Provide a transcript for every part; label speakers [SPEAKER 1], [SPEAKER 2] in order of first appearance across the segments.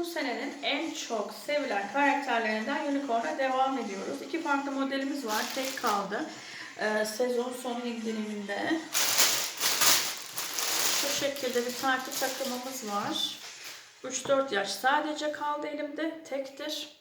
[SPEAKER 1] Bu senenin en çok sevilen karakterlerinden Unicorn'a devam ediyoruz. İki farklı modelimiz var. Tek kaldı. Ee, sezon sonu indiriminde. Şu şekilde bir tartı takımımız var. 3-4 yaş sadece kaldı elimde. Tektir.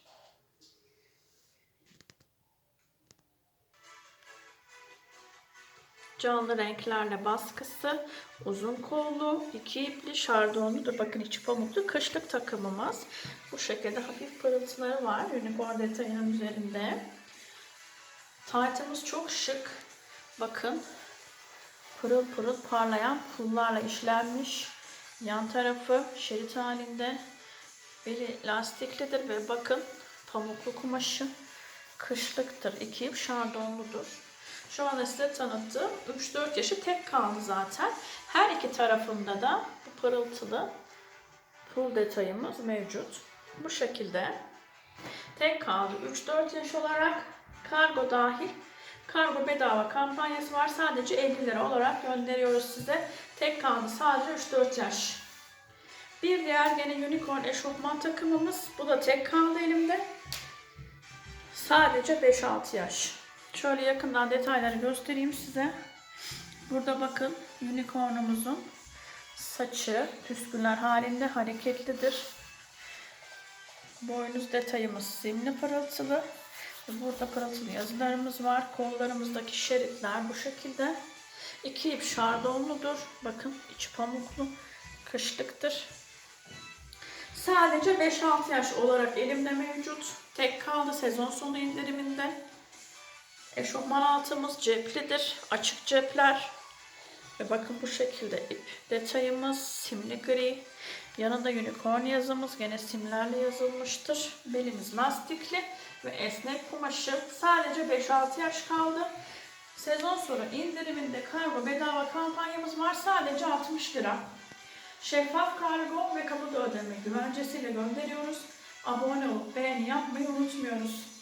[SPEAKER 1] Canlı renklerle baskısı, uzun kollu, iki ipli, şardonludur. Bakın içi pamuklu kışlık takımımız. Bu şekilde hafif pırıltıları var unicorn detayının üzerinde. Tartımız çok şık. Bakın pırıl pırıl parlayan pullarla işlenmiş. Yan tarafı şerit halinde. Biri lastiklidir ve bakın pamuklu kumaşı kışlıktır. İki ip şardonludur. Şu anda size tanıttığım 3-4 yaşı tek kaldı zaten. Her iki tarafında da bu pırıltılı pul detayımız mevcut. Bu şekilde tek kaldı 3-4 yaş olarak kargo dahil kargo bedava kampanyası var. Sadece 50 lira olarak gönderiyoruz size. Tek kaldı sadece 3-4 yaş. Bir diğer gene unicorn eşofman takımımız. Bu da tek kaldı elimde. Sadece 5-6 yaş. Şöyle yakından detayları göstereyim size. Burada bakın unicornumuzun saçı püsküller halinde hareketlidir. Boynuz detayımız simli pırıltılı. Burada pırıltılı yazılarımız var. Kollarımızdaki şeritler bu şekilde. İki ip şardonludur. Bakın içi pamuklu. Kışlıktır. Sadece 5-6 yaş olarak elimde mevcut. Tek kaldı sezon sonu indiriminde. Eşofman altımız ceplidir. Açık cepler. Ve bakın bu şekilde ip detayımız simli gri. Yanında unicorn yazımız gene simlerle yazılmıştır. Belimiz lastikli ve esnek kumaşı. Sadece 5-6 yaş kaldı. Sezon sonu indiriminde kargo bedava kampanyamız var. Sadece 60 lira. Şeffaf kargo ve kapıda ödeme güvencesiyle gönderiyoruz. Abone olup beğeni yapmayı unutmuyoruz.